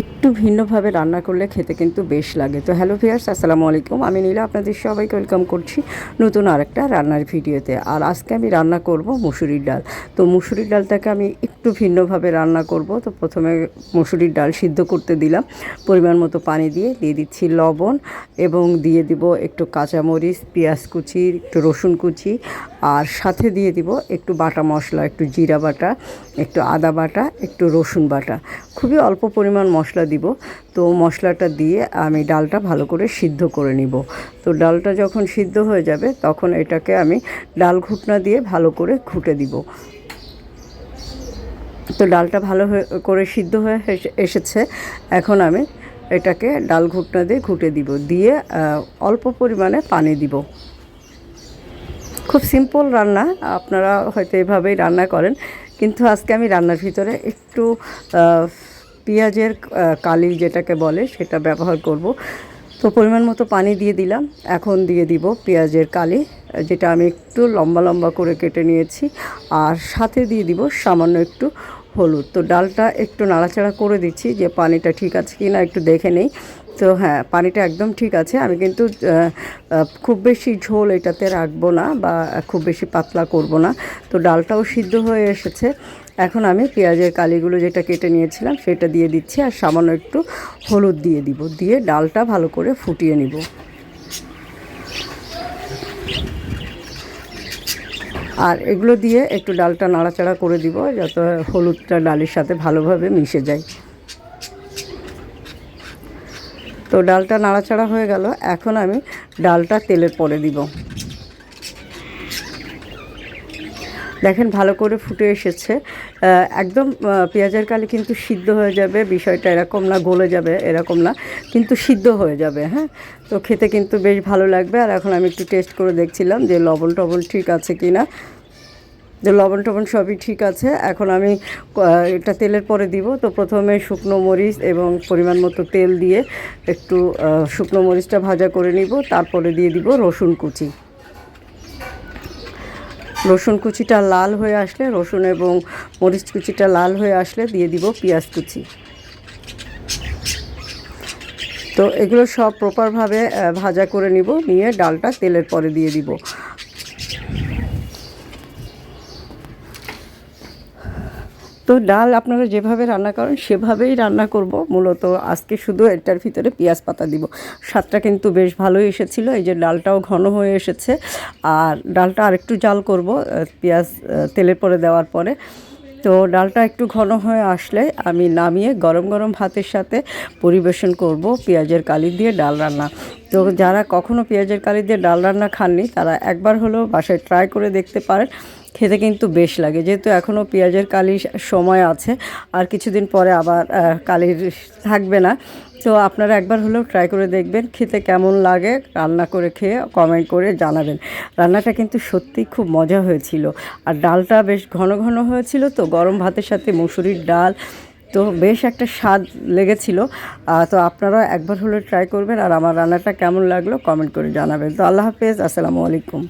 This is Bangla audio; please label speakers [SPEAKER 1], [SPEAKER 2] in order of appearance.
[SPEAKER 1] একটু ভিন্নভাবে রান্না করলে খেতে কিন্তু বেশ লাগে। তো হ্যালো ভিয়ার্স আসসালামু আলাইকুম। আমি নীলা, আপনাদের সবাইকে ওয়েলকাম করছি নতুন আরেকটা রান্নার ভিডিওতে। আর আজকে আমি রান্না করব মুসুরির ডাল। তো মুসুরির ডালটাকে আমি একটু ভিন্নভাবে রান্না করব। তো প্রথমে মুসুরির ডাল সিদ্ধ করতে দিলাম। পরিমাণ মতো পানি দিয়ে দিয়ে দিচ্ছি লবণ এবং দিয়ে দিব একটু কাঁচামরিচ, পেঁয়াজ কুচি, একটু রসুন কুচি আর সাথে দিয়ে দিব একটু বাটা মশলা, একটু জিরা বাটা, একটু আদা বাটা, একটু রসুন বাটা। খুবই অল্প পরিমাণ মশলা দিব। তো মশলাটা দিয়ে আমি ডালটা ভালো করে সিদ্ধ করে নিব। তো ডালটা যখন সিদ্ধ হয়ে যাবে, তখন এটাকে আমি ডাল ঘুটনা দিয়ে ভালো করে ঘুটে দিব। তো ডালটা ভালো করে সিদ্ধ হয়ে এসেছে। এখন আমি এটাকে ডাল ঘুটনা দিয়ে ঘুটে দিব। দিয়ে অল্প পরিমাণে পানি দিব। খুব সিম্পল রান্না। আপনারা হয়তো এভাবেই রান্না করেন। কিন্তু আজকে আমি রান্নার ভিতরে একটু পেঁয়াজের কালি যেটাকে বলে সেটা ব্যবহার করব। তো পরিমাণ মতো পানি দিয়ে দিলাম। এখন দিয়ে দিব পেঁয়াজের কালি, যেটা আমি একটু লম্বা লম্বা করে কেটে নিয়েছি। আর সাথে দিয়ে দিব সামান্য একটু হলুদ। তো ডালটা একটু নাড়াচাড়া করে দিচ্ছি যে পানিটা ঠিক আছে কি না একটু দেখে নেই। তো হ্যাঁ পানিটা একদম ঠিক আছে। আমি কিন্তু খুব বেশি ঝোল এটাতে রাখব না বা খুব বেশি পাতলা করব না। তো ডালটাও সিদ্ধ হয়ে এসেছে। এখন আমি পেঁয়াজের কালিগুলো যেটা কেটে নিয়েছিলাম, সেটা দিয়ে দিচ্ছি আর সামান্য একটু হলুদ দিয়ে দিব। দিয়ে ডালটা ভালো করে ফুটিয়ে নিব। আর এগুলো দিয়ে একটু ডালটা নাড়াচাড়া করে দিব, যাতে হলুদটা ডালের সাথে ভালোভাবে মিশে যায়। তো ডালটা নাড়াচাড়া হয়ে গেল, এখন আমি ডালটা তেলের পরে দিব। দেখেন ভালো করে ফুটে এসেছে। একদম পেঁয়াজের কালে কিন্তু সিদ্ধ হয়ে যাবে, বিষয়টা এরকম না, গলে যাবে এরকম না, কিন্তু সিদ্ধ হয়ে যাবে হ্যাঁ? তো খেতে কিন্তু বেশ ভালো লাগবে। আর এখন আমি একটু টেস্ট করে দেখছিলাম যে লবণ টবণ ঠিক আছে কি না যে লবণ টবণ সবই ঠিক আছে। এখন আমি এটা তেলের পরে দিব। তো প্রথমে শুকনো মরিচ এবং পরিমাণ মতো তেল দিয়ে একটু শুকনো মরিচটা ভাজা করে নিব। তারপরে দিয়ে দিব রসুন কুচি। রসুন কুচিটা লাল হয়ে আসলে, রসুন এবং মরিচ কুচিটা লাল হয়ে আসলে দিয়ে দিব পেঁয়াজ কুচি। তো এগুলো সব প্রপারভাবে ভাজা করে নিব, নিয়ে ডালটা তেলের পরে দিয়ে দিব। তো ডাল আপনারা যেভাবে রান্না করেন, সেভাবেই রান্না করব। মূলত আজকে শুধু এটার ভিতরে পেঁয়াজ পাতা দিব। স্বাদটা কিন্তু বেশ ভালোই এসেছিল। এই যে ডালটাও ঘন হয়ে এসেছে। আর ডালটা আরেকটু জাল করব পেঁয়াজ তেলের পরে দেওয়ার পরে। তো ডালটা একটু ঘন হয়ে আসলে আমি নামিয়ে গরম গরম ভাতের সাথে পরিবেশন করব পেঁয়াজের কালি দিয়ে ডাল রান্না। তো যারা কখনো পেঁয়াজের কালি দিয়ে ডাল রান্না খাননি, তারা একবার হলেও বাসায় ট্রাই করে দেখতে পারেন। খেতে কিন্তু বেশ লাগে। যেহেতু এখনও পেঁয়াজের কালি সময় আছে, আর কিছুদিন পরে আবার কালির থাকবে না। তো আপনারা একবার হলেও ট্রাই করে দেখবেন খেতে কেমন লাগে, রান্না করে খেয়ে কমেন্ট করে জানাবেন। রান্নাটা কিন্তু সত্যিই খুব মজা হয়েছিল। আর ডালটা বেশ ঘন ঘন হয়েছিল তো, গরম ভাতের সাথে মুসুরির ডাল, তো বেশ একটা স্বাদ লেগেছিল। তো আপনারা একবার হলেও ট্রাই করবেন, আর আমার রান্নাটা কেমন লাগল কমেন্ট করে জানাবেন। তো আল্লাহ হাফেজ, আসসালামু আলাইকুম।